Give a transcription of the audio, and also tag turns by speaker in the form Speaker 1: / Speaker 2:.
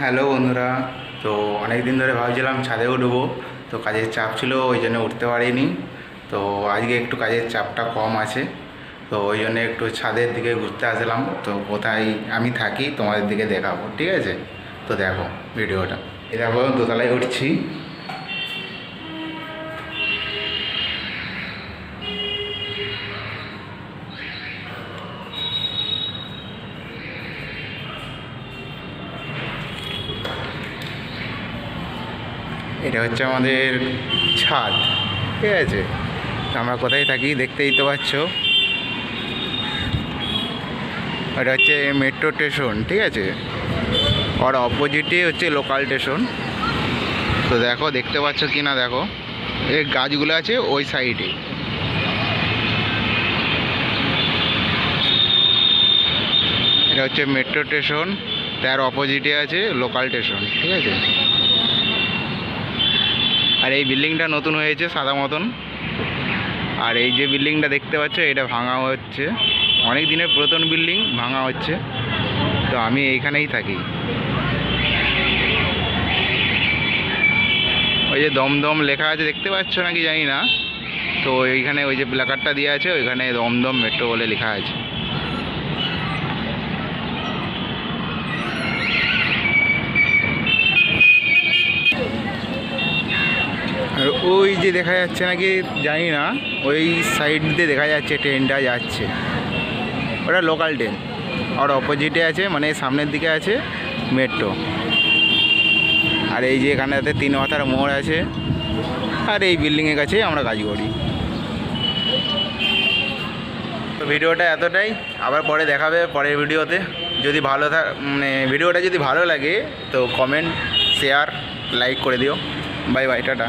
Speaker 1: Hello বন্ধুরা, তো অনেক দিন ধরে ভাবছিলাম ছাদে উঠবো, তো কাজের চাপ ছিল, ওই জন্য উঠতে পারিনি। তো আজকে একটু কাজের চাপটা কম আছে, তো ওই জন্য একটু ছাদের দিকে ঘুরতে আসলাম। তো কোথায় আমি থাকি, তোমাদের দিকে দেখাবো, ঠিক আছে? তো দেখো ভিডিওটা। এ দেখো, দোতলায় উঠছি। এটা হচ্ছে আমাদের ছাদ, ঠিক আছে? আমরা কোথায় থাকি দেখতেই তো পাচ্ছ। এটা হচ্ছে মেট্রো স্টেশন ঠিক আছে? ওর অপোজিটে হচ্ছে লোকাল স্টেশন তো দেখো, দেখতে পাচ্ছ কি না দেখো? এই গাছগুলো আছে ওই সাইডে এটা হচ্ছে মেট্রো স্টেশন তার অপোজিটে আছে লোকাল স্টেশন ঠিক আছে? আর এই বিল্ডিংটা নতুন হয়েছে, সাদা মতন। আর এই যে বিল্ডিংটা দেখতে পাচ্ছ, এটা ভাঙা হচ্ছে। অনেক দিনের পুরাতন বিল্ডিং, ভাঙা হচ্ছে। তো আমি এইখানেই থাকি। ওই যে দমদম লেখা আছে, দেখতে পাচ্ছ নাকি জানি না? তো এইখানে ওই যে প্ল্যাকার্ডটা দিয়ে আছে, ওইখানে দমদম মেট্রো বলে লেখা আছে। ওই যে দেখা যাচ্ছে নাকি জানি না, ওই সাইড দিয়ে দেখা যাচ্ছে ট্রেনটা যাচ্ছে। ওটা লোকাল ট্রেন আর অপোজিটে আছে মানে সামনের দিকে আছে মেট্রো আর এই যে এখানেতে তিন মাথার মোড় আছে, আর এই বিল্ডিংয়ের কাছে আমরা কাজ করি। তো ভিডিওটা এতটাই। আবার পরে দেখাবে পরের ভিডিওতে। যদি ভালো থা মানে ভিডিওটা যদি ভালো লাগে, তো কমেন্ট শেয়ার লাইক করে দিও। Bye bye tata.